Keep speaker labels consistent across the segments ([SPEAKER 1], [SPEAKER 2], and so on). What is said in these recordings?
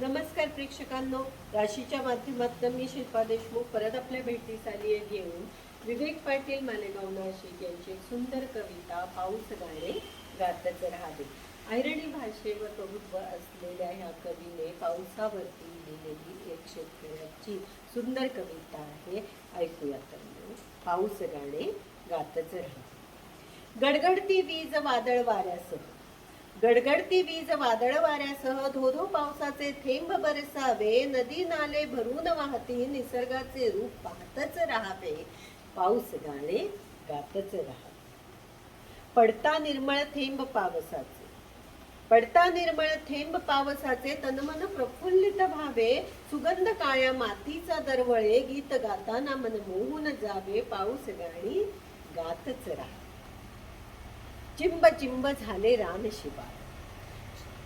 [SPEAKER 1] नमस्कार प्रेक्षकांनो. राशीच्या माध्यमातून मी शिल्पा देशमुख परत आपल्या भेटीस आली आहे घेऊन. विवेक पाटील मालेगाव नाशिक यांची सुंदर कविता पाऊस गाणे गातच राहावे. ऐरणी भाषेवर प्रभुत्व असलेल्या ह्या कवीने पावसावरती लिहिलेली एक शेतकऱ्याची सुंदर कविता आहे. ऐकूया तर पाऊस गाणे गातच राहावे. गडगडती वीज वादळ वाऱ्यासह. गडगडती वीज वादळ वाऱ्यासह धोधो पावसाचे थेंब बरसावे. नदी नाले भरून वाहती निसर्गाचे रूप पाहतच राहावे. पाऊस गाणे गातच राहावे. पडता निर्मळ थेंब पावसाचे. पडता निर्मळ थेंब पावसाचे तनमन प्रफुल्लित व्हावे सुगंध काळ्या मातीचा दरवळे गीत गाताना मन मोहून जावे. पाऊस गाणी गातच राहावे. चिंब चिंब झाले रान शिवार.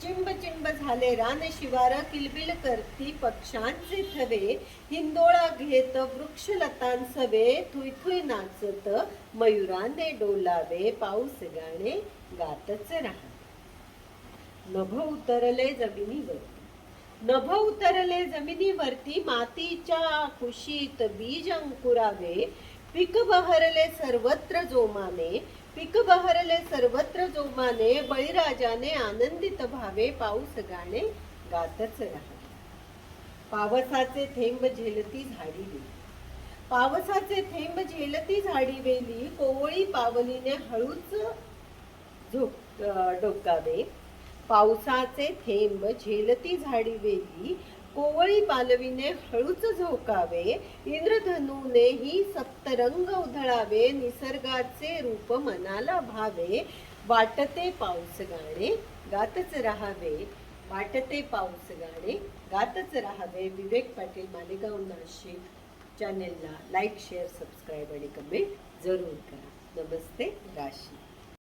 [SPEAKER 1] चिंब चिंब झाले रान शिवार किलबिल करती पक्षांचे थवे. हिंदोळा घेत वृक्षलतांसवे थुई थुई नाचत मयुराने डोलावे. पाऊस गाणे गातच राहा. नभ उतरले जमिनीवर. नभ उतरले जमिनीवरती मातीच्या कुशीत बीज अंकुरावे. पिक बहरले सर्वत्र जोमाने पीक बहरले सर्वत्र जोमाने बळीराजाने आनंदित भावे पाऊस गाणे गातच राहा पावसाचे थेंब झेलती झाडी वेली. पावसाचे थेंब झेलती झाडी वेली कोवळी पावलीने हळूच झोप डोकावे. पावसाचे थेंब झेलती झाडी वेली कोवळी पालवीने हळूच झोकावे इंद्रधनुने ही सप्तरंग उधळावे निसर्गाचे रूप मनाला भावे. वाटते पाऊस गाणे गातच राहावे. वाटते पाऊस गाणे गातच राहावे. विवेक पाटील मालेगाव नाशिक चॅनेलला लाईक शेअर सबस्क्राईब आणि कमेंट जरूर करा. नमस्ते राशी.